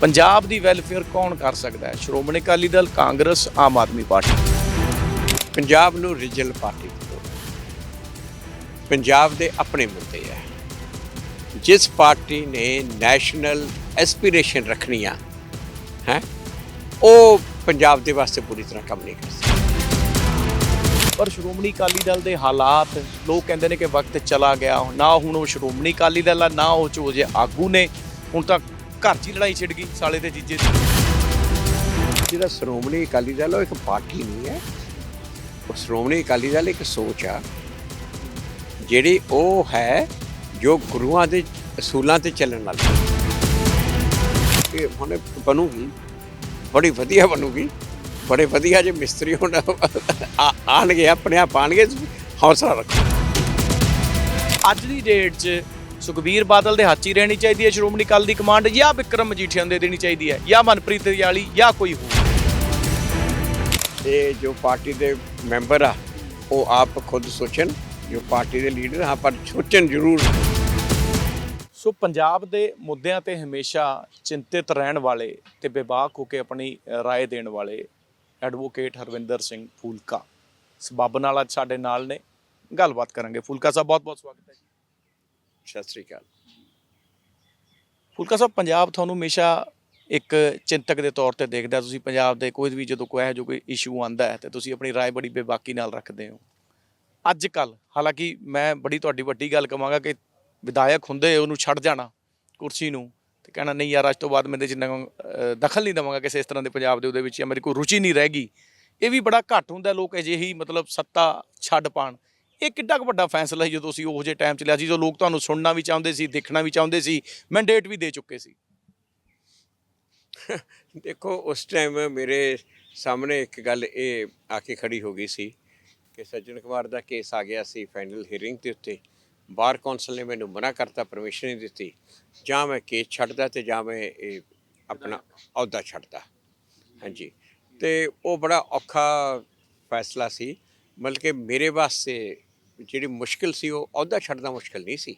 ਪੰਜਾਬ ਦੀ welfare ਕੌਣ ਕਰ ਸਕਦਾ ਹੈ? ਸ਼੍ਰੋਮਣੀ ਅਕਾਲੀ ਦਲ, ਕਾਂਗਰਸ, ਆਮ ਆਦਮੀ ਪਾਰਟੀ। ਪੰਜਾਬ ਨੂੰ ਰੀਜਨਲ ਪਾਰਟੀ ਪੰਜਾਬ ਦੇ ਆਪਣੇ ਮੁੱਦੇ ਹੈ। ਜਿਸ ਪਾਰਟੀ ਨੇ ਨੈਸ਼ਨਲ ਐਸਪੀਰੇਸ਼ਨ ਰੱਖਣੀਆਂ, ਹੈ, ਉਹ ਪੰਜਾਬ ਦੇ ਵਾਸਤੇ ਪੂਰੀ ਤਰ੍ਹਾਂ ਕੰਮ ਨਹੀਂ ਕਰ ਸਕਦੀ। ਪਰ ਸ਼੍ਰੋਮਣੀ ਅਕਾਲੀ ਦਲ ਦੇ ਹਾਲਾਤ, ਲੋਕ ਕਹਿੰਦੇ ਨੇ ਕਿ ਵਕਤ ਚਲਾ ਗਿਆ। ਨਾ ਹੁਣ ਉਹ ਸ਼੍ਰੋਮਣੀ ਅਕਾਲੀ ਦਲ ਆ, ਨਾ ਉਹ ਚੋ ਜੇ ਆਗੂ ਨੇ। ਹੁਣ ਤਾਂ ਘਰ 'ਚ ਹੀ ਲੜਾਈ ਛਿੜ ਗਈ ਸਾਲੇ ਤੇ ਜੀਜੇ ਦੀ। ਜਿਹੜਾ ਸ਼੍ਰੋਮਣੀ ਅਕਾਲੀ ਦਲ ਉਹ ਇੱਕ ਪਾਰਟੀ ਨਹੀਂ ਹੈ। ਉਹ ਸ਼੍ਰੋਮਣੀ ਅਕਾਲੀ ਦਲ ਇੱਕ ਸੋਚ ਆ। ਜਿਹੜੀ ਉਹ ਹੈ ਜੋ ਗੁਰੂਆਂ ਦੇ ਅਸੂਲਾਂ ਤੇ ਚੱਲਣ ਵਾਲੀ। ਇਹ ਹੁਣ ਬਣੂਗੀ ਬੜੀ ਵਧੀਆ ਬਣੂਗੀ। ਬੜੇ ਵਧੀਆ ਜੇ ਮਿਸਤਰੀ ਹੁਣ ਆ- ਆਉਣਗੇ ਆਪਣੇ ਆਪ ਆਉਣਗੇ ਹੌਸਲਾ ਰੱਖੋ। ਅੱਜ ਦੀ ਡੇਟ 'ਚ ਸੁਖਬੀਰ ਬਾਦਲ ਦੇ ਹੱਥ 'ਚ ਹੀ ਰਹਿਣੀ ਚਾਹੀਦੀ ਹੈ ਸ਼੍ਰੋਮਣੀ ਅਕਾਲੀ ਦੀ ਕਮਾਂਡ ਜਾਂ ਵਿਕਰਮ ਮਜੀਠੀਆ ਨੂੰ ਦੇ ਦੇਣੀ ਚਾਹੀਦੀ ਹੈ ਜਾਂ ਮਨਪ੍ਰੀਤ ਦਿਆਲੀ ਜਾਂ ਕੋਈ ਹੋਰ। ਇਹ ਜੋ ਪਾਰਟੀ ਦੇ ਮੈਂਬਰ ਆ ਉਹ ਆਪ ਖੁਦ ਸੋਚਣ ਜੋ ਪਾਰਟੀ ਦੇ ਲੀਡਰ ਹਾਂ ਪਰ ਸੋਚਣ ਜ਼ਰੂਰ। ਸੋ ਪੰਜਾਬ ਦੇ ਮੁੱਦਿਆਂ ਤੇ ਹਮੇਸ਼ਾ ਚਿੰਤਿਤ ਰਹਿਣ ਵਾਲੇ ਤੇ ਬੇਬਾਕ ਹੋ ਕੇ ਆਪਣੀ ਰਾਏ ਦੇਣ ਵਾਲੇ ਐਡਵੋਕੇਟ ਹਰਵਿੰਦਰ ਸਿੰਘ ਫੂਲਕਾ। ਸਬੱਬ ਨਾਲ ਅੱਜ ਸਾਡੇ ਨਾਲ ਨੇ। ਗੱਲਬਾਤ ਕਰਾਂਗੇ। ਫੂਲਕਾ ਸਾਹਿਬ ਬਹੁਤ ਬਹੁਤ ਸਵਾਗਤ ਹੈ ਜੀ। ਸਤਿ ਸ੍ਰੀ ਅਕਾਲ। ਫੁਲਕਾ ਸਾਹਿਬ, ਪੰਜਾਬ ਤੁਹਾਨੂੰ ਹਮੇਸ਼ਾ ਇੱਕ ਚਿੰਤਕ ਦੇ ਤੌਰ ਤੇ ਦੇਖਦਾ, ਤੁਸੀਂ ਪੰਜਾਬ ਦੇ ਕੋਈ ਵੀ ਜਦੋਂ ਕੋਈ ਇਹੋ ਜਿਹਾ ਕੋਈ ਇਸ਼ੂ ਆਂਦਾ ਹੈ ਤੇ ਤੁਸੀਂ ਆਪਣੀ ਰਾਏ ਬੜੀ ਬੇਬਾਕੀ ਨਾਲ ਰੱਖਦੇ ਹੋ। ਅੱਜ ਕੱਲ ਹਾਲਾਂਕਿ ਮੈਂ ਬੜੀ ਤੁਹਾਡੀ ਵੱਡੀ ਗੱਲ ਕਵਾਂਗਾ ਕਿ ਵਿਧਾਇਕ ਹੁੰਦੇ ਉਹਨੂੰ ਛੱਡ ਜਾਣਾ ਕੁਰਸੀ ਨੂੰ ਤੇ ਕਹਿਣਾ, ਨਹੀਂ ਯਾਰ, ਅੱਜ ਤੋਂ ਬਾਅਦ ਮੈਂ ਇਹਦੇ ਚ ਨ- ਦਖਲ ਨਹੀਂ ਦਵਾਂਗਾ ਕਿਸੇ ਇਸ ਤਰ੍ਹਾਂ ਦੇ ਪੰਜਾਬ ਦੇ ਉਹਦੇ ਵਿੱਚ ਜਾਂ ਮੇਰੀ ਕੋਈ ਰੁਚੀ ਨਹੀਂ ਰਹੇਗੀ ਇਹ ਵੀ ਬੜਾ ਘੱਟ ਹੁੰਦਾ, ਲੋਕ ਅਜਿਹੀ ਮਤਲਬ ਸੱਤਾ ਛੱਡ ਪਾਣ। ਇਹ ਕਿੱਡਾ ਕੁ ਵੱਡਾ ਫੈਸਲਾ ਸੀ ਜਦੋਂ ਅਸੀਂ ਉਹੋ ਜਿਹੇ ਟਾਈਮ ਚ ਲਿਆ ਸੀ ਜੋ ਲੋਕ ਤੁਹਾਨੂੰ ਸੁਣਨਾ ਵੀ ਚਾਹੁੰਦੇ ਸੀ, ਦੇਖਣਾ ਵੀ ਚਾਹੁੰਦੇ ਸੀ ਮੈਂਡੇਟ ਵੀ ਦੇ ਚੁੱਕੇ ਸੀ। ਦੇਖੋ, ਉਸ ਟਾਈਮ ਮੇਰੇ ਸਾਹਮਣੇ ਇੱਕ ਗੱਲ ਇਹ ਆ ਕੇ ਖੜੀ ਹੋ ਗਈ ਸੀ ਕਿ ਸੱਜਣ ਕੁਮਾਰ ਦਾ ਕੇਸ ਆ ਗਿਆ ਸੀ ਫਾਈਨਲ ਹੀਅਰਿੰਗ ਦੇ ਉੱਤੇ। ਬਾਰ ਕੌਂਸਲ ਨੇ ਮੈਨੂੰ ਮਨਾ ਕਰਤਾ ਪਰਮਿਸ਼ਨ ਨਹੀਂ ਦਿੱਤੀ। ਜਾਂ ਮੈਂ ਕੇਸ ਛੱਡਦਾ ਤੇ ਜਾਂ ਮੈਂ ਇਹ ਆਪਣਾ ਅਹੁਦਾ ਛੱਡਦਾ। ਹਾਂਜੀ। ਤੇ ਉਹ ਬੜਾ ਔਖਾ ਫੈਸਲਾ ਸੀ। ਬਲਕਿ ਮੇਰੇ ਵਾਸਤੇ ਜਿਹੜੀ ਮੁਸ਼ਕਿਲ ਸੀ ਉਹ ਅਹੁਦਾ ਛੱਡਣਾ ਮੁਸ਼ਕਿਲ ਨਹੀਂ ਸੀ।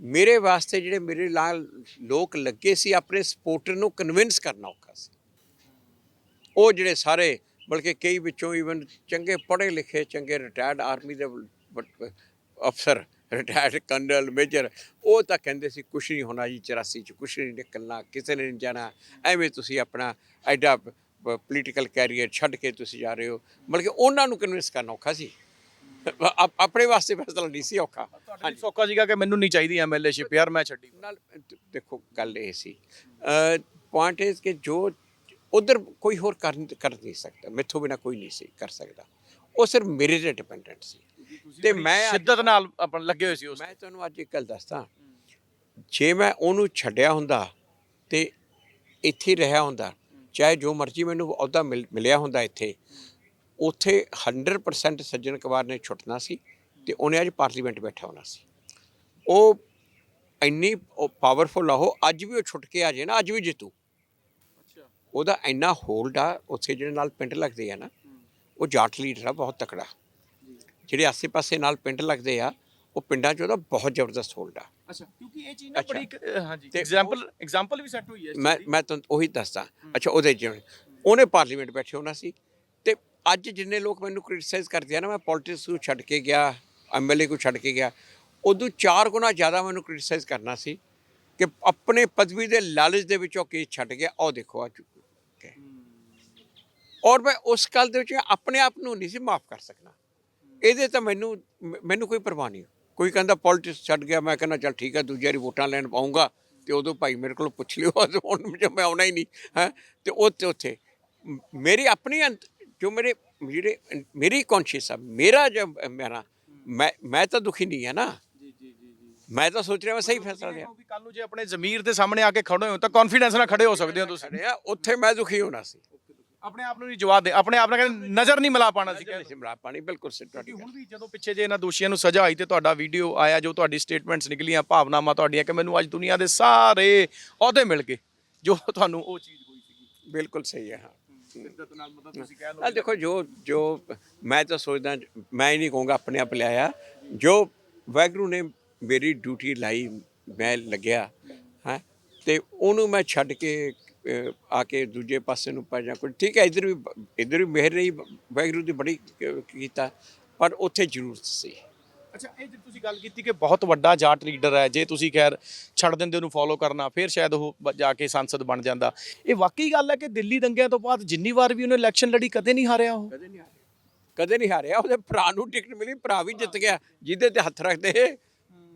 ਮੇਰੇ ਵਾਸਤੇ ਜਿਹੜੇ ਮੇਰੇ ਨਾਲ ਲੋਕ ਲੱਗੇ ਸੀ, ਆਪਣੇ ਸਪੋਰਟਰ ਨੂੰ ਕਨਵਿੰਸ ਕਰਨਾ ਔਖਾ ਸੀ। ਉਹ ਜਿਹੜੇ ਸਾਰੇ, ਬਲਕਿ ਕਈ ਵਿੱਚੋਂ ਈਵਨ ਚੰਗੇ ਪੜ੍ਹੇ ਲਿਖੇ, ਚੰਗੇ ਰਿਟਾਇਰਡ ਆਰਮੀ ਦੇ ਅਫਸਰ ਰਿਟਾਇਰਡ ਕਰਨਲ ਮੇਜਰ ਉਹ ਤਾਂ ਕਹਿੰਦੇ ਸੀ, ਕੁਛ ਨਹੀਂ ਹੋਣਾ ਜੀ 84 ਚ ਕੁਛ ਨਹੀਂ ਨਿਕਲਣਾ, ਕਿਸੇ ਨੇ ਨਹੀਂ ਜਾਣਾ। ਐਵੇਂ ਤੁਸੀਂ ਆਪਣਾ ਐਡਾ ਪੋਲੀਟੀਕਲ ਕੈਰੀਅਰ ਛੱਡ ਕੇ ਤੁਸੀਂ ਜਾ ਰਹੇ ਹੋ। ਬਲਕਿ ਉਹਨਾਂ ਨੂੰ ਕਨਵਿੰਸ ਕਰਨਾ ਔਖਾ ਸੀ। ਆਪਣੇ ਵਾਸਤੇ ਫੈਸਲਾ ਨਹੀਂ ਸੀ ਔਖਾ। ਹਾਂਜੀ। ਸੌਕਾ ਜੀਗਾ ਕਿ ਮੈਨੂੰ ਨਹੀਂ ਚਾਹੀਦੀ ਐਮਐਲਏਸ਼ਿਪ ਯਾਰ ਮੈਂ ਛੱਡੀ। ਨਾਲ ਦੇਖੋ ਗੱਲ ਇਹ ਸੀ। ਪੁਆਇੰਟ ਇਸ ਕਿ ਜੋ ਉਧਰ ਕੋਈ ਹੋਰ ਕਰ ਕਰ ਨਹੀਂ ਸਕਦਾ ਮੈਥੋਂ ਬਿਨਾ ਕੋਈ ਨਹੀਂ ਸੀ ਕਰ ਸਕਦਾ। ਉਹ ਸਿਰਫ ਮੇਰੇ ਤੇ ਡਿਪੈਂਡੈਂਟ ਸੀ। ਤੇ ਮੈਂ ਸ਼ਿੱਦਤ ਨਾਲ ਆਪਣ ਲੱਗੇ ਹੋਏ ਸੀ ਉਸ ਮੈਂ ਤੁਹਾਨੂੰ ਅੱਜ ਇੱਕ ਗੱਲ ਦੱਸਦਾ ਜੇ ਮੈਂ ਉਹਨੂੰ ਛੱਡਿਆ ਹੁੰਦਾ ਤੇ ਇੱਥੇ ਰਿਹਾ ਹੁੰਦਾ ਚਾਹੇ ਜੋ ਮਰਜ਼ੀ ਮੈਨੂੰ ਅਹੁਦਾ ਮਿਲ- ਮਿਲਿਆ ਹੁੰਦਾ ਇੱਥੇ ਉੱਥੇ 100% ਸੱਜਣ ਕੁਮਾਰ ਨੇ ਛੁੱਟਣਾ ਸੀ ਤੇ ਉਹਨੇ ਅੱਜ ਪਾਰਲੀਮੈਂਟ ਬੈਠਾ ਹੋਣਾ ਸੀ। ਉਹ ਇੰਨੀ ਪਾਵਰਫੁਲ ਆ ਉਹ ਅੱਜ ਵੀ ਉਹ ਛੁੱਟ ਕੇ ਆ ਜੇ ਨਾ ਅੱਜ ਵੀ ਜਿੱਤੂ। ਉਹਦਾ ਇੰਨਾ ਹੋਲਡ ਆ ਉੱਥੇ ਜਿਹੜੇ ਨਾਲ ਪਿੰਡ ਲੱਗਦੇ ਆ ਨਾ ਉਹ ਜਾਟ ਲੀਡਰ ਆ ਬਹੁਤ ਤਕੜਾ। ਜਿਹੜੇ ਆਸੇ-ਪਾਸੇ ਨਾਲ ਪਿੰਡ ਲੱਗਦੇ ਆ ਉਹ ਪਿੰਡਾਂ 'ਚ ਉਹਦਾ ਬਹੁਤ ਜ਼ਬਰਦਸਤ ਹੋਲਡ ਆ। ਅੱਛਾ ਕਿਉਂਕਿ ਇਹ ਚੀਜ਼ ਨਾ। ਬੜੀ ਹਾਂਜੀ ਐਗਜ਼ਾਮਪਲ ਐਗਜ਼ਾਮਪਲ ਵੀ ਸੈੱਟ ਹੋਈ ਹੈ ਮੈਂ। ਮੈਂ ਤੁਹਾਨੂੰ ਉਹੀ ਦੱਸਦਾ। ਅੱਛਾ ਉਹਦੇ ਜਿਵੇਂ ਉਹਨੇ ਪਾਰਲੀਮੈਂਟ ਬੈਠੇ ਹੋਣਾ ਸੀ ਅੱਜ ਜਿੰਨੇ ਲੋਕ ਮੈਨੂੰ ਕ੍ਰਿਟਿਸਾਈਜ਼ ਕਰਦੇ ਆ ਨਾ, ਮੈਂ ਪੋਲਿਟਿਕਸ ਨੂੰ ਛੱਡ ਕੇ ਗਿਆ ਐਮਐਲਏ ਨੂੰ ਛੱਡ ਕੇ ਗਿਆ, ਉਦੋਂ ਚਾਰ ਗੁਣਾ ਜ਼ਿਆਦਾ ਮੈਨੂੰ ਕ੍ਰਿਟਿਸਾਈਜ਼ ਕਰਨਾ ਸੀ ਕਿ ਆਪਣੇ ਪਦਵੀ ਦੇ ਲਾਲਚ ਦੇ ਵਿੱਚੋਂ ਕੇਸ ਛੱਡ ਗਿਆ ਉਹ ਦੇਖੋ ਅੱਜ ਕੇ। ਔਰ ਮੈਂ ਉਸ ਗੱਲ ਦੇ ਵਿੱਚ ਆਪਣੇ ਆਪ ਨੂੰ ਨਹੀਂ ਸੀ ਮਾਫ ਕਰ ਸਕਣਾ ਇਹਦੇ ਤਾਂ ਮੈਨੂੰ ਮੈਨੂੰ ਕੋਈ ਪਰਵਾਹ ਨਹੀਂ ਕੋਈ ਕਹਿੰਦਾ ਪੋਲਿਟਿਕਸ ਛੱਡ ਗਿਆ, ਮੈਂ ਕਹਿੰਦਾ ਚੱਲ ਠੀਕ ਹੈ ਦੂਜੀ ਵਾਰੀ ਵੋਟਾਂ ਲੈਣ ਪਾਉਂਗਾ ਤੇ ਉਦੋਂ ਭਾਈ ਮੇਰੇ ਕੋਲ ਪੁੱਛ ਲਿਓ, ਹੁਣ ਮੈਂ ਆਉਣਾ ਹੀ ਨਹੀਂ, ਹੈ। ਤੇ ਉਹ ਉੱਥੇ ਮੇਰੀ ਆਪਣੀ ਜੋ ਮੇਰੇ ਜਿਹੜੇ ਮੇਰੀ ਕੌਨਸ਼ੀਅਸ ਆ ਮੇਰਾ ਜੋ ਮੇਰਾ ਮੈਂ ਮੈਂ ਤਾਂ ਦੁਖੀ ਨਹੀਂ ਹੈ ਨਾ। ਜੀ ਜੀ ਜੀ ਜੀ। ਮੈਂ ਤਾਂ ਸੋਚ ਰਿਹਾ ਮੈਂ ਸਹੀ ਫੈਸਲਾ ਲਿਆ। ਵੀ ਕੱਲ ਨੂੰ ਜੇ ਆਪਣੇ ਜ਼ਮੀਰ ਦੇ ਸਾਹਮਣੇ ਆ ਕੇ ਖੜੇ ਹੋ ਤਾਂ ਕੌਨਫੀਡੈਂਸ ਨਾਲ ਖੜੇ ਹੋ ਸਕਦੇ ਹੋ ਤੁਸੀਂ। ਉੱਥੇ ਮੈਂ ਦੁਖੀ ਹੋਣਾ ਸੀ। ਆਪਣੇ ਆਪ ਨੂੰ ਨਹੀਂ ਜਵਾਬ ਦੇ ਆਪਣੇ ਆਪ ਨਾਲ ਕਹਿੰਦੇ ਨਜ਼ਰ ਨਹੀਂ ਮਿਲਾ ਪਾਣਾ ਸੀ ਨਹੀਂ ਸੀ ਮਿਲਾ ਪਾਣੀ ਬਿਲਕੁਲ ਸਿੱਧ ਤੁਹਾਡੀ। ਹੁਣ ਵੀ ਜਦੋਂ ਪਿੱਛੇ ਜੇ ਇਹਨਾਂ ਦੋਸ਼ੀਆਂ ਨੂੰ ਸਜ਼ਾ ਆਈ ਤੇ ਤੁਹਾਡਾ ਵੀਡੀਓ ਆਇਆ ਜੋ ਤੁਹਾਡੀ ਸਟੇਟਮੈਂਟਸ ਨਿਕਲੀਆਂ ਭਾਵਨਾਵਾਂ ਤੁਹਾਡੀਆਂ ਕਿ ਮੈਨੂੰ ਅੱਜ ਦੁਨੀਆ ਦੇ ਸਾਰੇ ਅਹੁਦੇ ਮਿਲ ਗਏ ਜੋ ਤੁਹਾਨੂੰ ਉਹ ਚੀਜ਼ ਹੋਈ ਸੀਗੀ। ਬਿਲਕੁਲ ਸਹੀ ਹੈ ਹਾਂ। ਨਾਲ ਮਤਲਬ ਤੁਸੀਂ ਕਹਿ ਆ ਦੇਖੋ ਜੋ ਜੋ ਮੈਂ ਤਾਂ ਸੋਚਦਾ ਮੈਂ ਹੀ ਨਹੀਂ ਕਹੂੰਗਾ ਆਪਣੇ ਆਪ ਲਿਆਇਆ। ਜੋ ਵੈਗਰੂ ਨੇ ਮੇਰੀ ਡਿਊਟੀ ਲਾਈ ਮੈਂ ਲੱਗਿਆ ਹੈ। ਤੇ ਉਹਨੂੰ ਮੈਂ ਛੱਡ ਕੇ ਆ ਕੇ ਦੂਜੇ ਪਾਸੇ ਨੂੰ ਪੈ ਜਾ ਕੋਈ। ਠੀਕ ਹੈ ਇਧਰ ਵੀ ਇਧਰ ਵੀ ਮਿਹਰ ਰਹੀ ਵਾਹਿਗੁਰੂ ਦੀ ਬੜੀ ਕੀਤਾ ਪਰ ਉੱਥੇ ਜ਼ਰੂਰਤ ਸੀ। ਅੱਛਾ ਇਹ ਜੇ ਤੁਸੀਂ ਗੱਲ ਕੀਤੀ ਕਿ ਬਹੁਤ ਵੱਡਾ ਜਾਟ ਲੀਡਰ ਹੈ ਜੇ ਤੁਸੀਂ ਖੈਰ ਛੱਡ ਦਿੰਦੇ ਉਹਨੂੰ ਫੋਲੋ ਕਰਨਾ ਫਿਰ ਸ਼ਾਇਦ ਉਹ ਬ- ਜਾ ਕੇ ਸੰਸਦ ਬਣ ਜਾਂਦਾ। ਇਹ ਵਾਕਈ ਗੱਲ ਹੈ ਕਿ ਦਿੱਲੀ ਦੰਗਿਆਂ ਤੋਂ ਬਾਅਦ ਜਿੰਨੀ ਵਾਰ ਵੀ ਉਹਨੇ ਇਲੈਕਸ਼ਨ ਲੜੀ ਕਦੇ ਨਹੀਂ ਹਾਰਿਆ ਉਹ? ਕਦੇ ਨਹੀਂ ਹਾਰਿਆ। ਕਦੇ ਨਹੀਂ ਹਾਰਿਆ ਉਹਦੇ ਭਰਾ ਨੂੰ ਟਿਕਟ ਮਿਲੀ ਭਰਾ ਵੀ ਜਿੱਤ ਗਿਆ ਜਿਹਦੇ ਤੇ ਹੱਥ ਰੱਖਦੇ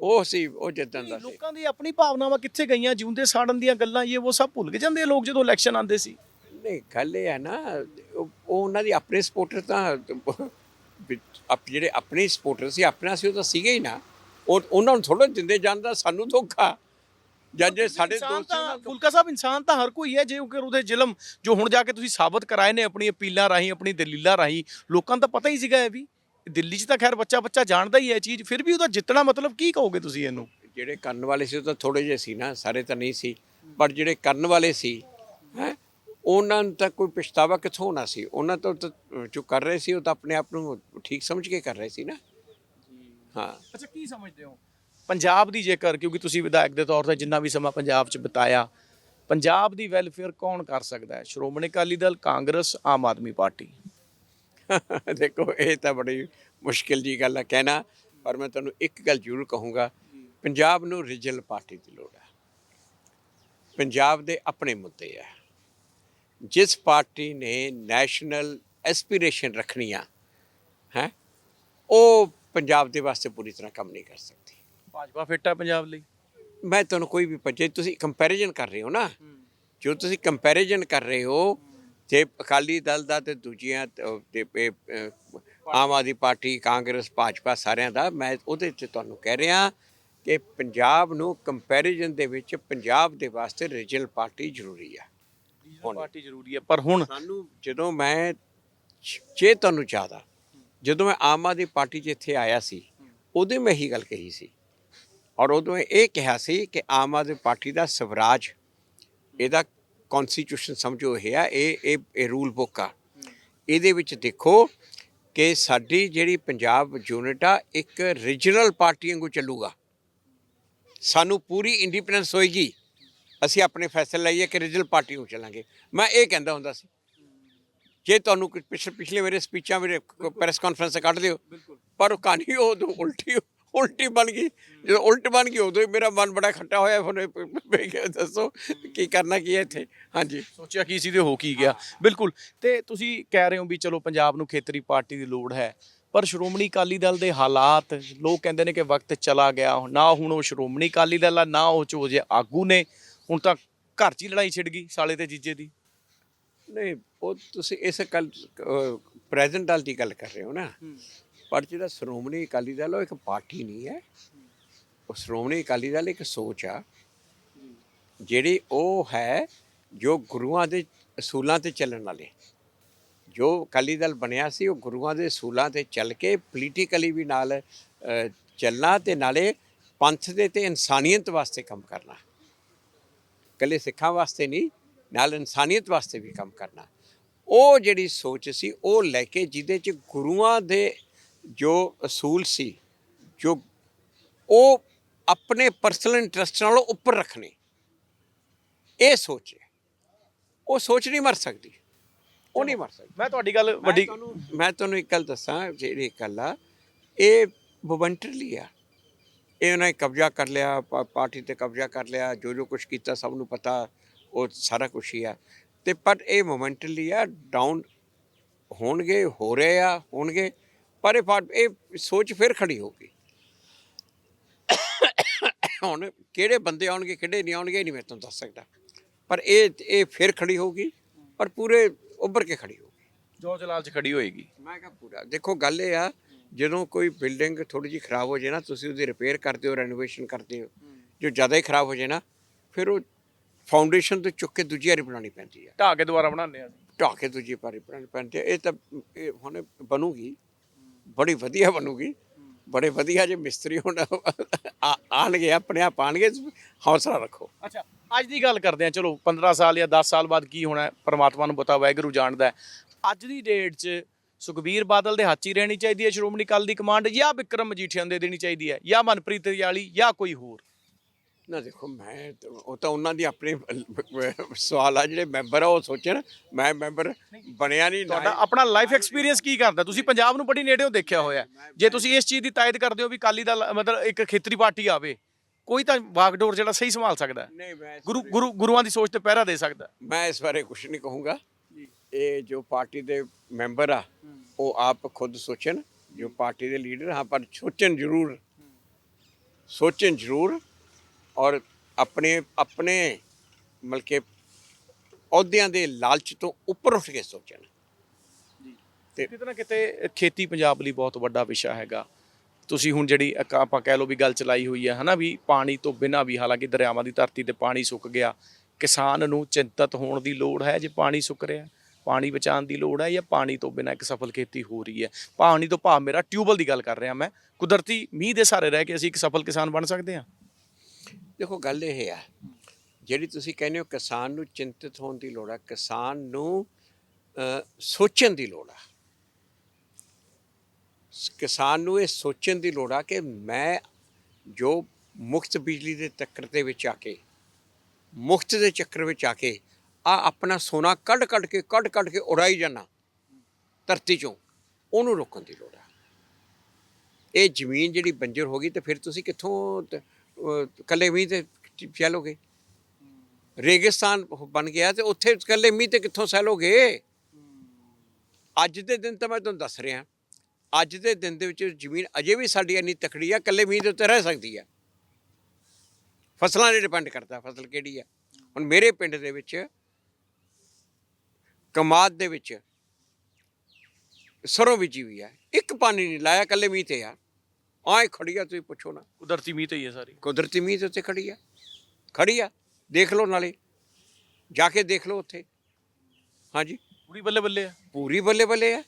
ਉਹ ਸੀ ਉਹ ਜਿੱਤਣ ਦਾ ਸੀ। ਲੋਕਾਂ ਦੀ ਆਪਣੀ ਭਾਵਨਾਵਾਂ ਕਿੱਥੇ ਗਈਆਂ ਜਿਉਂਦੇ ਸਾੜਨ ਦੀਆਂ ਗੱਲਾਂ ਇਹ ਉਹ ਸਭ ਭੁੱਲ ਕੇ ਜਾਂਦੇ ਆ ਲੋਕ ਜਦੋਂ ਇਲੈਕਸ਼ਨ ਆਉਂਦੇ ਸੀ। ਨਹੀਂ ਗੱਲ ਇਹ ਹੈ ਨਾ ਉਹ ਉਹ ਉਹਨਾਂ ਦੀ ਆਪਣੇ ਸਪੋਰਟਰ ਤਾਂ ਜਿਹੜੇ ਆਪਣੇ ਸਪੋਰਟਰ ਸੀ ਆਪਣਾ ਸੀ ਉਹ ਤਾਂ ਸੀਗੇ ਹੀ ਨਾ। ਉਹ ਉਹਨਾਂ ਨੂੰ ਥੋੜਾ ਦਿੰਦੇ ਜਾਂਦਾ ਸਾਨੂੰ ਧੋਖਾ। ਜਾਂ ਜੇ ਸਾਡੇ ਦੋਸਤ ਫੁਲਕਾ ਸਾਹਿਬ ਇਨਸਾਨ ਤਾਂ ਹਰ ਕੋਈ ਹੈ ਜੇ ਉਹ ਉਹਦੇ ਜ਼ੁਲਮ ਜੋ ਹੁਣ ਜਾ ਕੇ ਤੁਸੀਂ ਸਾਬਤ ਕਰਾਏ ਨੇ ਆਪਣੀ ਅਪੀਲਾਂ ਰਾਹੀਂ ਆਪਣੀ ਦਲੀਲਾਂ ਰਾਹੀਂ ਲੋਕਾਂ ਨੂੰ ਤਾਂ ਪਤਾ ਹੀ ਸੀਗਾ ਇਹ ਵੀ। ਦਿੱਲੀ 'ਚ ਤਾਂ ਖੈਰ ਬੱਚਾ ਬੱਚਾ ਜਾਣਦਾ ਹੀ ਹੈ ਚੀਜ਼ ਫਿਰ ਵੀ ਉਹਦਾ ਜਿੱਤਣਾ ਮਤਲਬ ਕੀ ਕਹੋਗੇ ਤੁਸੀਂ ਇਹਨੂੰ? ਜਿਹੜੇ ਕਰਨ ਵਾਲੇ ਸੀ ਉਹ ਤਾਂ ਥੋੜੇ ਜਿਹੇ ਸੀ ਨਾ ਸਾਰੇ ਤਾਂ ਨਹੀਂ ਸੀ। ਪਰ ਜਿਹੜੇ ਕਰਨ ਵਾਲੇ ਸੀ ਹੈ ਉਹਨਾਂ ਨੂੰ ਤਾਂ ਕੋਈ ਪਛਤਾਵਾ ਕਿੱਥੋਂ ਹੋਣਾ ਸੀ? ਉਹਨਾਂ ਤਾਂ ਜੋ ਕਰ ਰਹੇ ਸੀ ਉਹ ਤਾਂ ਆਪਣੇ ਆਪ ਨੂੰ ਠੀਕ ਸਮਝ ਕੇ ਕਰ ਰਹੇ ਸੀ ਨਾ? ਹਾਂ। ਅੱਛਾ ਕੀ ਸਮਝਦੇ ਹੋ? ਪੰਜਾਬ ਦੀ ਜੇਕਰ ਕਿਉਂਕਿ ਤੁਸੀਂ ਵਿਧਾਇਕ ਦੇ ਤੌਰ ਤੇ ਜਿੰਨਾ ਵੀ ਸਮਾਂ ਪੰਜਾਬ 'ਚ ਬਿਤਾਇਆ ਪੰਜਾਬ ਦੀ ਵੈਲਫੇਅਰ ਕੌਣ ਕਰ ਸਕਦਾ ਹੈ? ਸ਼੍ਰੋਮਣੀ ਅਕਾਲੀ ਦਲ ਕਾਂਗਰਸ ਆਮ ਆਦਮੀ ਪਾਰਟੀ? ਦੇਖੋ ਇਹ ਤਾਂ ਬੜੀ ਮੁਸ਼ਕਿਲ ਜੀ ਗੱਲ ਹੈ ਕਹਿਣਾ ਪਰ ਮੈਂ ਤੁਹਾਨੂੰ ਇੱਕ ਗੱਲ ਜ਼ਰੂਰ ਕਹੂੰਗਾ ਪੰਜਾਬ ਨੂੰ ਰੀਜਨਲ ਪਾਰਟੀ ਦੀ ਲੋੜ ਹੈ। ਪੰਜਾਬ ਦੇ ਆਪਣੇ ਮੁੱਦੇ ਹੈ ਜਿਸ ਪਾਰਟੀ ਨੇ ਨੈਸ਼ਨਲ ਐਸਪੀਰੇਸ਼ਨ ਰੱਖਣੀਆਂ ਹੈ? ਉਹ ਪੰਜਾਬ ਦੇ ਵਾਸਤੇ ਪੂਰੀ ਤਰ੍ਹਾਂ ਕੰਮ ਨਹੀਂ ਕਰ ਸਕਦੀ। ਭਾਜਪਾ ਫਿੱਟ ਹੈ ਪੰਜਾਬ ਲਈ? ਮੈਂ ਤੁਹਾਨੂੰ ਕੋਈ ਵੀ ਜੇ ਤੁਸੀਂ ਕੰਪੈਰੀਜ਼ਨ ਕਰ ਰਹੇ ਹੋ ਨਾ? ਜੋ ਤੁਸੀਂ ਕੰਪੈਰੀਜ਼ਨ ਕਰ ਰਹੇ ਹੋ ਤੇ ਅਕਾਲੀ ਦਲ ਦਾ ਤੇ ਦੂਜੀਆਂ ਤ- ਤੇ ਆਮ ਆਦਮੀ ਪਾਰਟੀ ਕਾਂਗਰਸ ਭਾਜਪਾ ਸਾਰਿਆਂ ਦਾ ਮੈਂ ਉਹਦੇ 'ਚ ਤੁਹਾਨੂੰ ਕਹਿ ਰਿਹਾ ਕਿ ਪੰਜਾਬ ਨੂੰ ਕੰਪੈਰੀਜ਼ਨ ਦੇ ਵਿੱਚ ਪੰਜਾਬ ਦੇ ਵਾਸਤੇ ਰੀਜਨਲ ਪਾਰਟੀ ਜ਼ਰੂਰੀ ਹੁਣ- ਪਾਰਟੀ ਜ਼ਰੂਰੀ ਹੈ ਪਰ ਹੁਣ ਸਾਨੂੰ ਜਦੋਂ ਮੈਂ ਜ- ਜੇ ਤੁਹਾਨੂੰ ਜ਼ਿਆਦਾ ਜਦੋਂ ਮੈਂ ਆਮ ਆਦਮੀ ਪਾਰਟੀ 'ਚ ਇੱਥੇ ਆਇਆ ਸੀ ਉਦੋਂ ਮੈਂ ਇਹੀ ਗੱਲ ਕਹੀ ਸੀ। ਔਰ ਉਦੋਂ ਇਹ ਕਿਹਾ ਸੀ ਕਿ ਆਮ ਆਦਮੀ ਪਾਰਟੀ ਦਾ ਸਵਰਾਜ ਇਹਦਾ ਕਨਸਟੀਟਿਊਸ਼ਨ ਸਮਝੋ ਇਹ ਆ ਇਹ ਇਹ ਇਹ ਰੂਲ ਬੁੱਕ ਆ। ਇਹਦੇ ਵਿੱਚ ਦੇਖੋ ਕਿ ਸਾਡੀ ਜਿਹੜੀ ਪੰਜਾਬ ਯੂਨਿਟ ਆ ਇੱਕ ਰੀਜਨਲ ਪਾਰਟੀ ਵਾਂਗੂ ਚੱਲੂਗਾ। ਸਾਨੂੰ ਪੂਰੀ ਇੰਡੀਪੈਂਡੈਂਸ ਹੋਏਗੀ। ਅਸੀਂ ਆਪਣੇ ਫੈਸਲੇ ਲਈਏ ਕਿ ਰੀਜਨਲ ਪਾਰਟੀ ਨੂੰ ਚੱਲਾਂਗੇ। ਮੈਂ ਇਹ ਕਹਿੰਦਾ ਹੁੰਦਾ ਸੀ। ਜੇ ਤੁਹਾਨੂੰ ਕੁਝ ਪਿਛਲੇ ਪਿਛਲੇ ਮੇਰੇ ਸਪੀਚਾਂ ਮੇਰੇ ਪ੍ਰੈਸ ਕਾਨਫਰੰਸ ਕੱਢ ਦਿਓ, ਪਰ ਉਹ ਕਹਾਣੀ ਉਹ ਉਦੋਂ ਉਲਟੀ ਉਲਟੀ ਬਣ ਗਈ। ਜਦੋਂ ਉਲਟ ਬਣ ਗਈ, ਉਦੋਂ ਹੀ ਮੇਰਾ ਮਨ ਬੜਾ ਖੱਟਾ ਹੋਇਆ, ਫਿਰ ਮੈਂ ਕਿਹਾ ਦੱਸੋ ਕੀ ਕਰਨਾ, ਕੀ ਹੈ ਇੱਥੇ? ਹਾਂਜੀ। ਸੋਚਿਆ ਕੀ ਸੀ ਤੇ ਹੋ ਕੀ ਗਿਆ। ਬਿਲਕੁਲ। ਤੇ ਤੁਸੀਂ ਕਹਿ ਰਹੇ ਹੋ ਵੀ ਚਲੋ ਪੰਜਾਬ ਨੂੰ ਖੇਤਰੀ ਪਾਰਟੀ ਦੀ ਲੋੜ ਹੈ, ਪਰ ਸ਼੍ਰੋਮਣੀ ਅਕਾਲੀ ਦਲ ਦੇ ਹਾਲਾਤ, ਲੋਕ ਕਹਿੰਦੇ ਨੇ ਕਿ ਵਕਤ ਚਲਾ ਗਿਆ, ਨਾ ਹੁਣ ਉਹ ਸ਼੍ਰੋਮਣੀ ਅਕਾਲੀ ਦਲ ਆ, ਨਾ ਉਹ ਚੋ ਜੇ ਆਗੂ ਨੇ, ਹੁਣ ਤਾਂ ਘਰ 'ਚ ਹੀ ਲੜਾਈ ਛਿੜ ਗਈ, ਸਾਲੇ ਤੇ ਜੀਜੇ ਦੀ। ਨਹੀਂ ਉਹ ਤੁਸੀਂ ਇਸ ਕੱਲ ਪ੍ਰੈਜ਼ੈਂਟ ਦਲ ਦੀ ਗੱਲ ਕਰ ਰਹੇ ਹੋ ਨਾ। ਪਰ ਜਿਹੜਾ ਸ਼੍ਰੋਮਣੀ ਅਕਾਲੀ ਦਲ ਉਹ ਇੱਕ ਪਾਰਟੀ ਨਹੀਂ ਹੈ। ਉਹ ਸ਼੍ਰੋਮਣੀ ਅਕਾਲੀ ਦਲ ਇੱਕ ਸੋਚ ਆ। ਜਿਹੜੀ ਉਹ ਹੈ ਜੋ ਗੁਰੂਆਂ ਦੇ ਅਸੂਲਾਂ ਤੇ ਚੱਲਣ ਵਾਲੇ। ਜੋ ਅਕਾਲੀ ਦਲ ਬਣਿਆ ਸੀ ਉਹ ਗੁਰੂਆਂ ਦੇ ਅਸੂਲਾਂ ਤੇ ਚੱਲ ਕੇ ਪੋਲੀਟੀਕਲੀ ਵੀ ਨਾਲ ਚੱਲਣਾ ਤੇ ਨਾਲੇ ਪੰਥ ਦੇ ਤੇ ਇਨਸਾਨੀਅਤ ਵਾਸਤੇ ਕੰਮ ਕਰਨਾ। ਇਕੱਲੇ ਸਿੱਖਾਂ ਵਾਸਤੇ ਨਹੀਂ ਨਾਲ ਇਨਸਾਨੀਅਤ ਵਾਸਤੇ ਵੀ ਕੰਮ ਕਰਨਾ। ਉਹ ਜਿਹੜੀ ਸੋਚ ਸੀ ਉਹ ਲੈ ਕੇ ਜਿਹਦੇ ਚ ਗੁਰੂਆਂ ਦੇ ਜੋ ਅਸੂਲ ਸੀ ਜੋ ਉਹ ਆਪਣੇ ਪਰਸਨਲ ਇੰਟਰਸਟ ਨਾਲੋਂ ਉੱਪਰ ਰੱਖਣੇ ਇਹ ਸੋਚ ਹੈ। ਉਹ ਸੋਚ ਨਹੀਂ ਮਰ ਸਕਦੀ। ਉਹ ਨਹੀਂ ਮਰ ਸਕਦੀ। ਮੈਂ ਤੁਹਾਡੀ ਗੱਲ ਵੱਡੀ ਮੈਂ ਤੁਹਾਨੂੰ ਇੱਕ ਗੱਲ ਦੱਸਾਂ ਜਿਹੜੀ ਗੱਲ ਆ ਇਹ ਵੋਲੰਟਰਲੀ ਆ। ਇਹ ਉਹਨਾਂ ਕਬਜ਼ਾ ਕਰ ਲਿਆ ਪਾਰਟੀ ਤੇ ਕਬਜ਼ਾ ਕਰ ਲਿਆ ਜੋ ਜੋ ਕੁਝ ਕੀਤਾ ਸਭ ਨੂੰ ਪਤਾ। ਉਹ ਸਾਰਾ ਕੁਝ ਹੀ ਆ। ਤੇ ਪਰ ਇਹ ਮੋਮੈਂਟਲੀ ਆ ਡਾਊਨ ਹੋਣਗੇ ਹੋ ਰਹੇ ਆ ਹੋਣਗੇ ਪਰ ਇਹ ਫਾ- ਇਹ ਸੋਚ ਫਿਰ ਖੜੀ ਹੋ ਗਈ ਹੁਣ ਕਿਹੜੇ ਬੰਦੇ ਆਉਣਗੇ ਕਿਹੜੇ ਨਹੀਂ ਆਉਣਗੇ ਇਹ ਨਹੀਂ ਮੈਂ ਤੁਹਾਨੂੰ ਦੱਸ ਸਕਦਾ। ਪਰ ਇਹ ਇਹ ਫਿਰ ਖੜੀ ਹੋਊਗੀ ਪਰ ਪੂਰੇ ਉੱਭਰ ਕੇ ਖੜੀ ਹੋਊਗੀ। ਜੋ ਜਲਾਲ 'ਚ ਖੜੀ ਹੋਏਗੀ। ਮੈਂ ਕਿਹਾ ਪੂਰਾ ਦੇਖੋ ਗੱਲ ਇਹ ਆ ਜਦੋਂ ਕੋਈ ਬਿਲਡਿੰਗ ਥੋੜੀ ਜਿਹੀ ਖਰਾਬ ਹੋ ਜਾਏ ਨਾ ਤੁਸੀਂ ਉਹਦੀ ਰਿਪੇਅਰ ਕਰਦੇ ਹੋ ਰੈਨੋਵੇਸ਼ਨ ਕਰਦੇ ਹੋ। ਜੋ ਜ਼ਿਆਦਾ ਹੀ ਖਰਾਬ ਹੋ ਜਾਏ ਨਾ ਫਿਰ ਉਹ ਫਾਊਂਡੇਸ਼ਨ ਤੋਂ ਚੁੱਕ ਕੇ ਦੂਜੀ ਵਾਰੀ ਬਣਾਉਣੀ ਪੈਂਦੀ ਆ। ਢਾਹ ਕੇ ਦੁਬਾਰਾ ਬਣਾਉਂਦੇ ਆ ਢਾਹ ਕੇ ਦੂਜੀ ਵਾਰੀ ਬਣਾਉਣੀ ਪੈਂਦੀ ਆ। ਇਹ ਤਾਂ ਇਹ ਹੁਣ ਬਣੂਗੀ ਬੜੀ ਵਧੀਆ ਬਣੂਗੀ। ਬੜੇ ਵਧੀਆ ਜੇ ਮਿਸਤਰੀ ਹੁਣ ਆ- ਆਉਣਗੇ ਆਪਣੇ ਆਪ ਆਉਣਗੇ ਹੌਸਲਾ ਰੱਖੋ। ਅੱਛਾ ਅੱਜ ਦੀ ਗੱਲ ਕਰਦੇ ਆ ਚਲੋ 15 ਸਾਲ ਜਾਂ 10 ਸਾਲ ਬਾਅਦ ਕੀ ਹੋਣਾ ਹੈ ਪਰਮਾਤਮਾ ਨੂੰ ਪਤਾ ਵਾਹਿਗੁਰੂ ਜਾਣਦਾ ਹੈ। ਅੱਜ ਦੀ ਡੇਟ 'ਚ ਸੁਖਬੀਰ ਬਾਦਲ ਦੇ ਹੱਥ 'ਚ ਹੀ ਰਹਿਣੀ ਚਾਹੀਦੀ ਹੈ ਸ਼੍ਰੋਮਣੀ ਅਕਾਲੀ ਦੀ ਕਮਾਂਡ ਜਾਂ ਵਿਕਰਮ ਮਜੀਠੀਆ ਨੂੰ ਦੇ ਦੇਣੀ ਚਾਹੀਦੀ ਹੈ ਜਾਂ ਮਨਪ੍ਰੀਤ ਰਿਆਲੀ ਜਾਂ ਕੋਈ ਹੋਰ? ਨਾ ਦੇਖੋ ਮੈਂ ਉਹ ਤਾਂ ਉਹਨਾਂ ਦੀ ਆਪਣੀ ਸਵਾਲ ਆ ਜਿਹੜੇ ਮੈਂਬਰ ਆ ਉਹ ਸੋਚਣ ਮੈਂ ਮੈਂਬਰ ਬਣਿਆ ਨਹੀਂ ਤੁਹਾਡਾ ਆਪਣਾ ਲਾਈਫ ਐਕਸਪੀਰੀਅੰਸ ਕੀ ਕਰਦਾ? ਤੁਸੀਂ ਪੰਜਾਬ ਨੂੰ ਬੜੀ ਨੇੜਿਓਂ ਦੇਖਿਆ ਹੋਇਆ। ਜੇ ਤੁਸੀਂ ਇਸ ਚੀਜ਼ ਦੀ ਤਾਇਦ ਕਰਦੇ ਹੋ ਵੀ ਕਾਲੀ ਦਾ ਮਤਲਬ ਇੱਕ ਖੇਤਰੀ ਪਾਰਟੀ ਆਵੇ ਕੋਈ ਤਾਂ ਵਾਗਡੋਰ ਜਿਹੜਾ ਸਹੀ ਸੰਭਾਲ ਸਕਦਾ ਹੈ। ਨਹੀਂ ਮੈਂ ਗੁਰੂ ਗੁਰੂ ਗੁਰੂਆਂ ਦੀ ਸੋਚ ਤੇ ਪਹਿਰਾ ਦੇ ਸਕਦਾ। ਮੈਂ ਇਸ ਬਾਰੇ ਕੁਝ ਨਹੀਂ ਕਹੂੰਗਾ। ਇਹ ਜੋ ਪਾਰਟੀ ਦੇ ਮੈਂਬਰ ਆ ਉਹ ਆਪ ਖੁਦ ਸੋਚਣ ਜੋ ਪਾਰਟੀ ਦੇ ਲੀਡਰ ਹਾਂ ਪਰ ਸੋਚਣ ਜ਼ਰੂਰ। ਸੋਚਣ ਜ਼ਰੂਰ। ਔਰ ਆਪਣੇ ਆਪਣੇ ਮਤਲਬ ਕਿ ਅਹੁਦਿਆਂ ਦੇ ਲਾਲਚ ਤੋਂ ਉੱਪਰ ਉੱਠ ਕੇ ਸੋਚਣ। ਤੇ ਕਿਤੇ ਨਾ ਕਿਤੇ ਖੇਤੀ ਪੰਜਾਬ ਲਈ ਬਹੁਤ ਵੱਡਾ ਵਿਸ਼ਾ ਹੈਗਾ। ਤੁਸੀਂ ਹੁਣ ਜਿਹੜੀ ਆਪਾਂ ਕਹਿ ਲਓ ਵੀ ਗੱਲ ਚਲਾਈ ਹੋਈ ਹੈ ਹਨਾ ਵੀ ਪਾਣੀ ਤੋਂ ਬਿਨਾ ਵੀ ਹਾਲਾਂਕਿ ਦਰਿਆਵਾਂ ਦੀ ਧਰਤੀ ਤੇ ਪਾਣੀ ਸੁੱਕ ਗਿਆ ਕਿਸਾਨ ਨੂੰ ਚਿੰਤਤ ਹੋਣ ਦੀ ਲੋੜ ਹੈ ਜੇ ਪਾਣੀ ਸੁੱਕ ਰਿਹਾ ਪਾਣੀ ਬਚਾਉਣ ਦੀ ਲੋੜ ਹੈ ਜਾਂ ਪਾਣੀ ਤੋਂ ਬਿਨਾ ਇੱਕ ਸਫਲ ਖੇਤੀ ਹੋ ਰਹੀ ਹੈ? ਪਾਣੀ ਤੋਂ ਭਾਵ ਮੇਰਾ ਟਿਊਬਲ ਦੀ ਗੱਲ ਕਰ ਰਿਹਾ ਮੈਂ। ਕੁਦਰਤੀ ਮੀਂਹ ਦੇ ਸਾਰੇ ਰਹਿ ਕੇ ਅਸੀਂ ਇੱਕ ਸਫਲ ਕਿਸਾਨ ਬਣ ਸਕਦੇ ਹਾਂ? ਦੇਖੋ ਗੱਲ ਇਹ ਆ ਜਿਹੜੀ ਤੁਸੀਂ ਕਹਿੰਦੇ ਹੋ ਕਿਸਾਨ ਨੂੰ ਚਿੰਤਤ ਹੋਣ ਦੀ ਲੋੜ ਆ, ਕਿਸਾਨ ਨੂੰ ਸੋਚਣ ਦੀ ਲੋੜ ਆ। ਕਿਸਾਨ ਨੂੰ ਇਹ ਸੋਚਣ ਦੀ ਲੋੜ ਆ ਕਿ ਮੈਂ ਜੋ ਮੁਫਤ ਬਿਜਲੀ ਦੇ ਚੱਕਰ ਦੇ ਵਿੱਚ ਆ ਕੇ ਮੁਫਤ ਦੇ ਚੱਕਰ ਵਿੱਚ ਆ ਕੇ ਆ ਆਪਣਾ ਸੋਨਾ ਕੱਢ ਕੱਢ ਕੇ ਕੱਢ ਕੱਢ ਕੇ ਉਡਾਈ ਜਾਣਾ ਧਰਤੀ ਚੋਂ, ਉਹਨੂੰ ਰੋਕਣ ਦੀ ਲੋੜ ਆ। ਇਹ ਜ਼ਮੀਨ ਜਿਹੜੀ ਬੰਜਰ ਹੋ ਗਈ ਤੇ ਫਿਰ ਤੁਸੀਂ ਕਿੱਥੋਂ ਕੱਲੇ ਮੀਂਹ ਤੇ ਚ- ਚੱਲੋਗੇ ਰੇਗਿਸਤਾਨ ਬਣ ਗਿਆ ਤੇ ਉੱਥੇ ਕੱਲੇ ਮੀਂਹ ਤੇ ਕਿੱਥੋਂ ਸਹਿਲੋਗੇ ਅੱਜ ਦੇ ਦਿਨ ਤਾਂ ਮੈਂ ਤੁਹਾਨੂੰ ਦੱਸ ਰਿਹਾ। ਅੱਜ ਦੇ ਦਿਨ ਦੇ ਵਿੱਚ ਜ਼ਮੀਨ ਅਜੇ ਵੀ ਸਾਡੀ ਇੰਨੀ ਤਕੜੀ ਆ, ਕੱਲੇ ਮੀਂਹ ਦੇ ਉੱਤੇ ਰਹਿ ਸਕਦੀ ਆ। ਫਸਲਾਂ 'ਤੇ ਡਿਪੈਂਡ ਕਰਦਾ, ਫਸਲ ਕਿਹੜੀ ਆ। ਹੁਣ ਮੇਰੇ ਪਿੰਡ ਦੇ ਵਿੱਚ ਕਮਾਦ ਦੇ ਵਿੱਚ ਸਰੋਂ ਬੀਜੀ ਹੋਈ ਆ। ਇੱਕ ਪਾਣੀ ਨਹੀਂ ਲਾਇਆ, ਕੱਲੇ ਮੀਂਹ ਤੇ ਆ। ਆਏ ਖੜੀ ਆ ਤੁਸੀਂ ਪੁੱਛੋ ਨਾ। ਕੁਦਰਤੀ ਮੀਂਹ ਤੇ ਹੀ ਹੈ ਸਾਰੀ। ਕੁਦਰਤੀ ਮੀਂਹ ਦੇ ਉੱਤੇ ਖੜੀ ਆ। ਖੜੀ ਆ ਦੇਖ ਲਓ ਨਾਲੇ। ਜਾ ਕੇ ਦੇਖ ਲਓ ਉੱਥੇ। ਹਾਂਜੀ। ਪੂਰੀ ਬੱਲੇ ਬੱਲੇ ਆ। ਪੂਰੀ ਬੱਲੇ ਬੱਲੇ ਆ।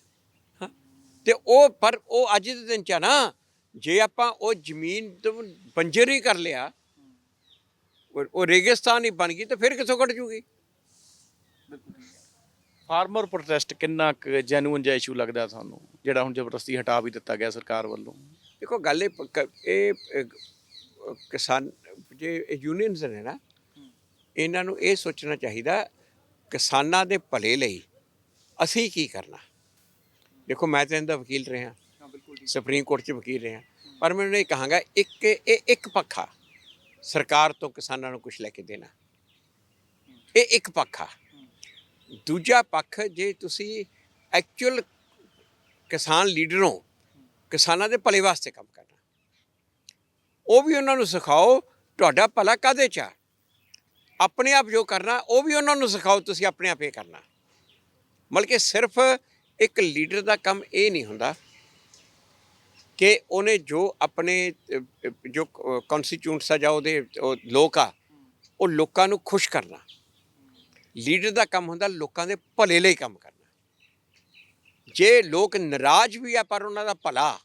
ਹਾਂ। ਤੇ ਉਹ ਪਰ ਉਹ ਅੱਜ ਦੇ ਦਿਨ ਚ ਆ ਨਾ ਜੇ ਆਪਾਂ ਉਹ ਜ਼ਮੀਨ ਤੋਂ ਬੰਜਰ ਹੀ ਕਰ ਲਿਆ ਉਹ- ਉਹ ਰੇਗਿਸਤਾਨ ਹੀ ਬਣ ਗਈ ਤੇ ਫਿਰ ਕਿੱਥੋਂ ਕੱਢ ਜੂਗੀ? ਫਾਰਮਰ ਪ੍ਰੋਟੈਸਟ ਕਿੰਨਾ ਕੁ ਜੈਨੂਇਨ ਜਿਹਾ ਇਸ਼ੂ ਲੱਗਦਾ ਤੁਹਾਨੂੰ ਜਿਹੜਾ ਹੁਣ ਜ਼ਬਰਦਸਤੀ ਹਟਾ ਵੀ ਦਿੱਤਾ ਗਿਆ ਸਰਕਾਰ ਵੱਲੋਂ? ਦੇਖੋ ਗੱਲ ਇਹ ਕ- ਇਹ ਕਿਸਾਨ ਜੇ ਯੂਨੀਅਨਸ ਨੇ ਨਾ ਇਹਨਾਂ ਨੂੰ ਇਹ ਸੋਚਣਾ ਚਾਹੀਦਾ ਕਿਸਾਨਾਂ ਦੇ ਭਲੇ ਲਈ ਅਸੀਂ ਕੀ ਕਰਨਾ? ਦੇਖੋ ਮੈਂ ਤਾਂ ਇਹਦਾ ਵਕੀਲ ਰਿਹਾ। ਸੁਪਰੀਮ ਕੋਰਟ 'ਚ ਵਕੀਲ ਰਿਹਾ। ਪਰ ਮੈਨੂੰ ਇਹ ਕਹਾਂਗਾ ਇੱਕ ਇਹ ਇੱਕ ਪੱਖਾ ਸਰਕਾਰ ਤੋਂ ਕਿਸਾਨਾਂ ਨੂੰ ਕੁਝ ਲੈ ਕੇ ਦੇਣਾ। ਇਹ ਇੱਕ ਪੱਖਾ। ਦੂਜਾ ਪੱਖ ਜੇ ਤੁਸੀਂ ਐਕਚੁਅਲ ਕਿਸਾਨ ਲੀਡਰੋਂ ਕਿਸਾਨਾਂ ਦੇ ਭਲੇ ਵਾਸਤੇ ਕੰਮ ਕਰਨਾ। ਉਹ ਵੀ ਉਹਨਾਂ ਨੂੰ ਸਿਖਾਓ ਤੁਹਾਡਾ ਭਲਾ ਕਾਦੇ ਚ ਆ। ਆਪਣੇ ਆਪ ਜੋ ਕਰਨਾ, ਉਹ ਵੀ ਉਹਨਾਂ ਨੂੰ ਸਿਖਾਓ ਤੁਸੀਂ ਆਪਣੇ ਆਪ ਇਹ ਕਰਨਾ। ਮਤਲਬ ਸਿਰਫ ਇੱਕ ਲੀਡਰ ਦਾ ਕੰਮ ਇਹ ਨਹੀਂ ਹੁੰਦਾ ਕਿ ਉਹਨੇ ਜੋ ਆਪਣੇ, ਜੋ ਕਨਸਟੀਟਿਊਂਟਸ ਆ ਜਾਂ ਉਹਦੇ ਲੋਕ ਆ, ਉਹ ਲੋਕਾਂ ਨੂੰ ਖੁਸ਼ ਕਰਨਾ। ਲੀਡਰ ਦਾ ਕੰਮ ਹੁੰਦਾ ਲੋਕਾਂ ਦੇ ਭਲੇ ਲਈ ਕੰਮ ਕਰਨਾ। ਜੇ ਲੋਕ ਨਾਰਾਜ਼ ਵੀ ਆ ਪਰ ਉਹਨਾਂ ਦਾ ਭਲਾ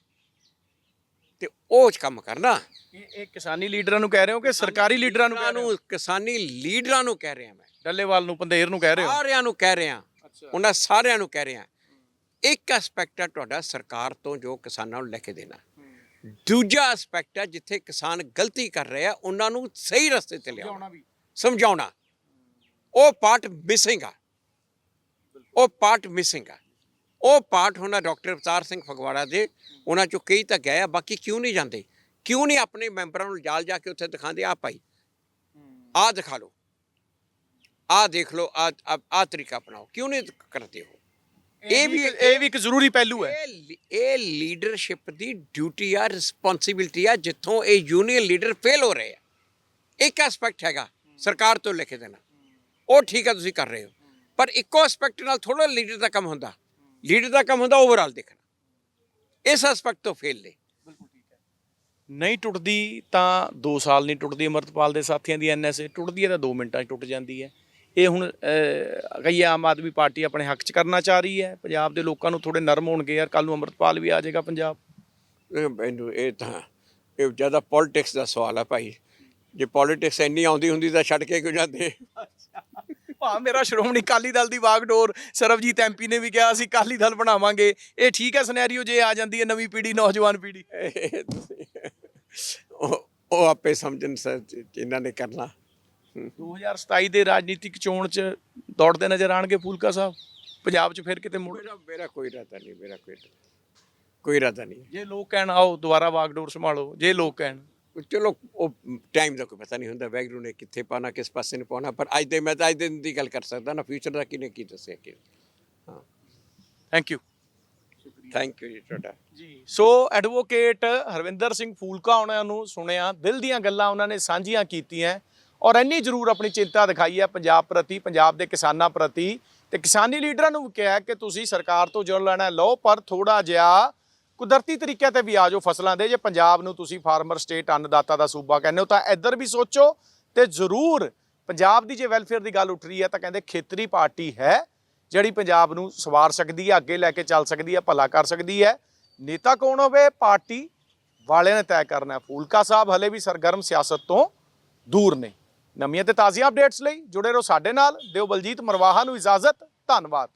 ਤੇ ਉਹ 'ਚ ਕੰਮ ਕਰਨਾ। ਇਹ ਇਹ ਕਿਸਾਨੀ ਲੀਡਰਾਂ ਨੂੰ ਕਹਿ ਰਹੇ ਹੋ ਕਿ ਸਰਕਾਰੀ ਲੀਡਰਾਂ ਨੂੰ ਕਹਿ ਉਹਨਾਂ ਰਹੇ ਹੋ? ਨੂੰ ਕਿਸਾਨੀ ਲੀਡਰਾਂ ਨੂੰ ਕਹਿ ਰਿਹਾ ਮੈਂ। ਡੱਲੇਵਾਲ ਨੂੰ ਪੰਧੇਰ ਨੂੰ ਕਹਿ ਰਹੇ ਹੋ? ਸਾਰਿਆਂ ਨੂੰ ਕਹਿ ਰਿਹਾ ਉਹਨਾਂ ਸਾਰਿਆਂ ਨੂੰ ਕਹਿ ਰਿਹਾ ਇੱਕ ਐਸਪੈਕਟ ਹੈ ਤੁਹਾਡਾ ਸਰਕਾਰ ਤੋਂ ਜੋ ਕਿਸਾਨਾਂ ਨੂੰ ਲੈ ਕੇ ਦੇਣਾ। ਦੂਜਾ ਐਸਪੈਕਟ ਹੈ ਜਿੱਥੇ ਕਿਸਾਨ ਗਲਤੀ ਕਰ ਰਹੇ ਆ ਉਹਨਾਂ ਨੂੰ ਸਹੀ ਰਸਤੇ ਤੇ ਲਿਆਉਣਾ। ਵੀ। ਸਮਝਾਉਣਾ। ਉਹ ਪਾਰਟ ਮਿਸਿੰਗ ਆ। ਉਹ ਪਾਰਟ ਮਿਸਿੰਗ ਆ। ਉਹ ਪਾਰਟ ਹੋਣਾ ਡਾਕਟਰ ਅਵਤਾਰ ਸਿੰਘ ਫਗਵਾੜਾ ਦੇ ਉਹਨਾਂ ਚੋਂ ਕਈ ਤਾਂ ਗਏ ਆ ਬਾਕੀ ਕਿਉਂ ਨਹੀਂ ਜਾਂਦੇ? ਕਿਉਂ ਨਹੀਂ ਆਪਣੇ ਮੈਂਬਰਾਂ ਨੂੰ ਜਾਲ ਜਾ ਕੇ ਉੱਥੇ ਦਿਖਾਉਂਦੇ? ਆ ਭਾਈ ਆ ਦਿਖਾ ਲਓ। ਆ ਦੇਖ ਲਓ ਆ ਆ ਤਰੀਕਾ ਅਪਣਾਓ। ਕਿਉਂ ਨਹੀਂ ਕਰਦੇ ਹੋ ਇਹ ਵੀ ਇਹ ਵੀ ਇੱਕ ਜ਼ਰੂਰੀ ਪਹਿਲੂ ਹੈ। ਇਹ ਲੀਡਰਸ਼ਿਪ ਦੀ ਡਿਊਟੀ ਆ ਰਿਸਪੌਂਸਿਬਿਲਟੀ ਆ ਜਿੱਥੋਂ ਇਹ ਯੂਨੀਅਨ ਲੀਡਰ ਫੇਲ ਹੋ ਰਹੇ ਆ। ਇੱਕ ਐਸਪੈਕਟ ਹੈਗਾ ਸਰਕਾਰ ਤੋਂ ਲੈ ਕੇ ਦੇਣਾ। ਉਹ ਠੀਕ ਆ ਤੁਸੀਂ ਕਰ ਰਹੇ ਹੋ। ਪਰ ਇੱਕੋ ਐਸਪੈਕਟ ਨਾਲ ਥੋੜਾ ਲੀਡਰ ਦਾ ਕੰਮ ਹੁੰਦਾ। ਲੀਡਰ ਦਾ ਕੰਮ ਹੁੰਦਾ ਓਵਰਆਲ ਦੇਖਣਾ। ਇਸ ਐਸਪੈਕਟ ਤੋਂ ਫੇਲ ਨੇ। ਨਹੀਂ ਟੁੱਟਦੀ ਤਾਂ 2 ਸਾਲ ਨਹੀਂ ਟੁੱਟਦੀ ਅਮਰਤਪਾਲ ਦੇ ਸਾਥੀਆਂ ਦੀ ਐਨਐਸਏ ਟੁੱਟਦੀ ਹੈ ਤਾਂ 2 ਮਿੰਟਾਂ 'ਚ ਟੁੱਟ ਜਾਂਦੀ ਹੈ। ਇਹ ਹੁਣ ਕਈ ਆਮ ਆਦਮੀ ਪਾਰਟੀ ਆਪਣੇ ਹੱਕ 'ਚ ਕਰਨਾ ਚਾਹ ਰਹੀ ਹੈ। ਪੰਜਾਬ ਦੇ ਲੋਕਾਂ ਨੂੰ ਥੋੜੇ ਨਰਮ ਹੋਣਗੇ ਯਾਰ ਕੱਲ ਨੂੰ ਅਮਰਤਪਾਲ ਵੀ ਆ ਜਾਏਗਾ ਪੰਜਾਬ। ਇਹ ਮੈਨੂੰ ਇਹ ਤਾਂ ਇਹ ਜ਼ਿਆਦਾ ਪੋਲਿਟਿਕਸ ਦਾ ਸਵਾਲ ਆ ਭਾਈ। ਜੇ ਪੋਲਿਟਿਕਸ ਇੰਨੀ ਆਉਂਦੀ ਹੁੰਦੀ ਤਾਂ ਛੱਡ ਕੇ ਕਿਉਂ ਜਾਂਦੇ? ਭਾ ਮੇਰਾ ਸ਼੍ਰੋਮਣੀ ਅਕਾਲੀ ਦਲ ਦੀ ਵਾਗਡੋਰ ਸਰਬਜੀਤ ਐਮਪੀ ਨੇ ਵੀ ਕਿਹਾ ਅਸੀਂ ਅਕਾਲੀ ਦਲ ਬਣਾਵਾਂਗੇ। ਇਹ ਠੀਕ ਹੈ ਸਿਨੈਰੀਓ ਜੇ ਆ ਜਾਂਦੀ ਹੈ ਨਵੀਂ ਪੀੜ੍ਹੀ ਨੌਜਵਾਨ ਪੀੜ੍ਹੀ। ਉਹ ਉਹ ਆਪੇ ਸਮਝਣ ਸਰ ਇਹਨਾਂ ਨੇ ਕਰਨਾ। 2027 ਦੇ ਰਾਜਨੀਤਿਕ ਚੋਣ 'ਚ ਦੌੜਦੇ ਨਜ਼ਰ ਆਣਗੇ ਫੂਲਕਾ ਸਾਹਿਬ। ਪੰਜਾਬ 'ਚ ਫਿਰ ਕਿਤੇ ਮੁੜ ਮੇਰਾ ਮੇਰਾ ਕੋਈ ਇਰਾਦਾ ਨਹੀਂ ਮੇਰਾ ਕੋਈ ਕੋਈ ਇਰਾਦਾ ਨਹੀਂ। ਜੇ ਲੋਕ ਕਹਿਣ ਆਓ ਦੁਬਾਰਾ ਵਾਗਡੋਰ ਸੰਭਾਲੋ। ਜੇ ਲੋਕ ਕਹਿਣ। ਚਲੋ ਉਹ ਟਾਈਮ ਦਾ ਕੋਈ ਪਤਾ ਨਹੀਂ ਹੁੰਦਾ ਵੈਗਰੂ ਨੇ ਕਿੱਥੇ ਪਾਣਾ ਕਿਸ ਪਾਸੇ ਨੂੰ ਪਾਉਣਾ ਪਰ ਅੱਜ ਦੇ ਮੈਂ ਤਾਂ ਅੱਜ ਦੇ ਦਿਨ ਦੀ ਗੱਲ ਕਰ ਸਕਦਾ ਨਾ ਫਿਊਚਰ ਦਾ ਕਿਨੇ ਕੀ ਦੱਸਿਆ ਕਿ ਹਾਂ। ਥੈਂਕ ਯੂ ਥੈਂਕ ਯੂ ਜੀ ਤੁਹਾਡਾ। ਜੀ ਸੋ ਐਡਵੋਕੇਟ ਹਰਵਿੰਦਰ ਸਿੰਘ ਫੂਲਕਾ ਉਹਨਾਂ ਨੂੰ ਸੁਣਿਆ ਦਿਲ ਦੀਆਂ ਗੱਲਾਂ ਉਹਨਾਂ ਨੇ ਸਾਂਝੀਆਂ ਕੀਤੀਆਂ ਔਰ ਇੰਨੀ ਜ਼ਰੂਰ ਆਪਣੀ ਚਿੰਤਾ ਦਿਖਾਈ ਹੈ ਪੰਜਾਬ ਪ੍ਰਤੀ ਪੰਜਾਬ ਦੇ ਕਿਸਾਨਾਂ ਪ੍ਰਤੀ ਤੇ ਕਿਸਾਨੀ ਲੀਡਰਾਂ ਨੂੰ ਵੀ ਕਿਹਾ ਕਿ ਤੁਸੀਂ ਸਰਕਾਰ ਤੋਂ ਜੁੜ ਲੈਣਾ ਲਓ ਪਰ ਥੋੜਾ ਜਿਹਾ ਕੁਦਰਤੀ ਤਰੀਕੇ ਤੇ ਵੀ ਆਜੋ ਫਸਲਾਂ ਦੇ। ਜੇ ਪੰਜਾਬ ਨੂੰ ਤੁਸੀਂ ਫਾਰਮਰ, ਸਟੇਟ ਅੰਨਦਾਤਾ ਦਾ ਸੂਬਾ ਕਹਿੰਦੇ ਹੋ, ਤਾਂ ਇੱਧਰ ਵੀ ਸੋਚੋ ਤੇ ਜ਼ਰੂਰ ਪੰਜਾਬ ਦੀ ਜੇ ਵੈਲਫੇਅਰ ਦੀ ਗੱਲ ਉੱਠ ਰਹੀ ਹੈ, ਤਾਂ ਕਹਿੰਦੇ ਖੇਤਰੀ ਪਾਰਟੀ ਹੈ ਜਿਹੜੀ ਪੰਜਾਬ ਨੂੰ ਸਵਾਰ ਸਕਦੀ ਹੈ, ਅੱਗੇ ਲੈ ਕੇ ਚੱਲ ਸਕਦੀ ਹੈ, ਭਲਾ ਕਰ ਸਕਦੀ ਹੈ। ਨੇਤਾ ਕੌਣ ਹੋਵੇ? ਪਾਰਟੀ ਵਾਲਿਆਂ ਨੇ ਤੈਅ ਕਰਨਾ ਹੈ। ਫੂਲਕਾ ਸਾਹਿਬ ਹਲੇ ਵੀ ਸਰਗਰਮ ਸਿਆਸਤ ਤੋਂ ਦੂਰ ਨੇ। ਨਵੀਆਂ ਤੇ ਤਾਜ਼ੀਆਂ ਅਪਡੇਟਸ ਲਈ ਜੁੜੇ ਰਹੋ ਸਾਡੇ ਨਾਲ। ਦਿਓ ਬਲਜੀਤ ਮਰਵਾਹਾ ਨੂੰ ਇਜਾਜ਼ਤ। ਧੰਨਵਾਦ।